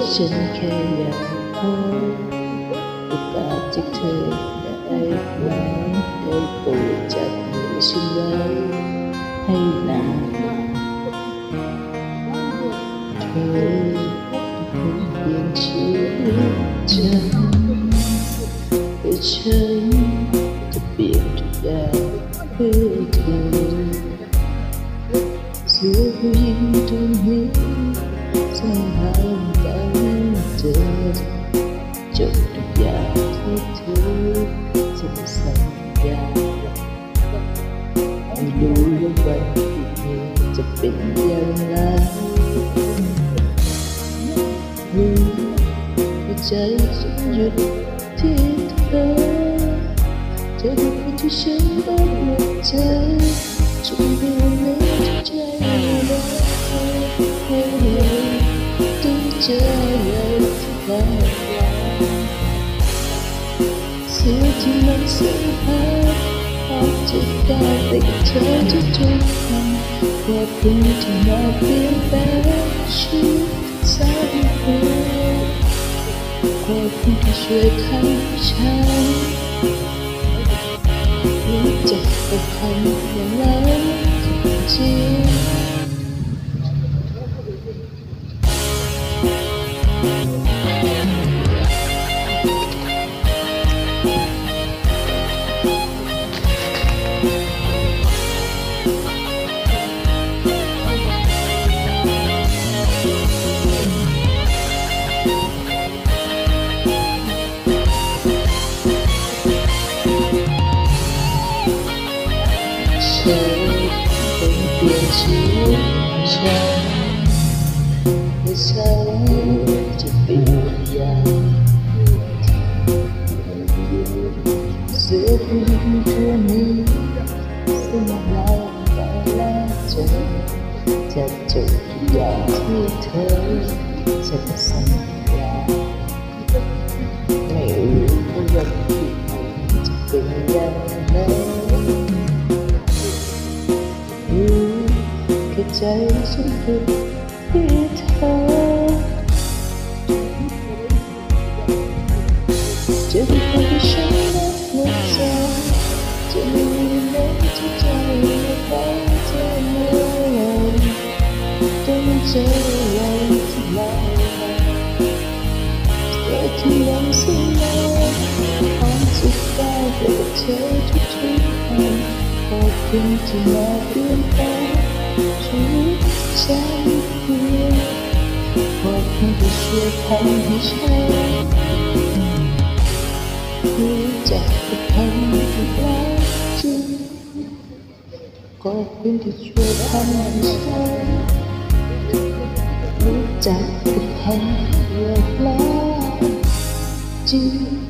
ฉันแค่อยากขอโอกาสจากเธอได้ไหมได้โปรดจับมือฉันไว้ให้นานเธอเป็นคนเปลี่ยนชีวิตฉัน แต่ฉันจะเปลี่ยนทุกอย่างเพื่อเธอเสื้อผู้หญิง sự sanh ra Hãy đủ vậy thì chụp đỉnh gian la Nhưng cái cháy xuống dứt thiên thơ Chờ được một chút sớm bắt một cháy Chúng đưa lên chút cháy Hãy hãy tôi chờ สียที่มันเสียหายอาจจะได้ไปกับเธอทุกๆครั้งขอบคุณที่มาเปลี่ยนแปลงชีวิตสายเธอขอบคุณที่ช่วยทำให้ฉันรู้จักกับคำอย่างนั้น ชีวิตฉันและฉันจะเป็นอย่างเสื้อผู้หญิงตัวนี้ซึ่งเราแต่ละจจะจบทุกอย่างที่เธอจะสัญ แค่ใจฉันคือที่เธอจะเป็นคนที่ฉันรักหมดใจจะไม่มีแม้ที่ใจไม่ไปเธอเลยต้องเจออะไรที่ลายเธอที่ยังสิ่งนั้นความสุขได้ไปกับเธอทุกๆวันขอบคุณที่มาเป ฉันเพียงขอบคุณที่ช่วยทำให้ฉันรู้จักกับคำที่รักจริงขอบคุณที่ช่วยทำให้ฉันรู้จักกับคำที่รักจริง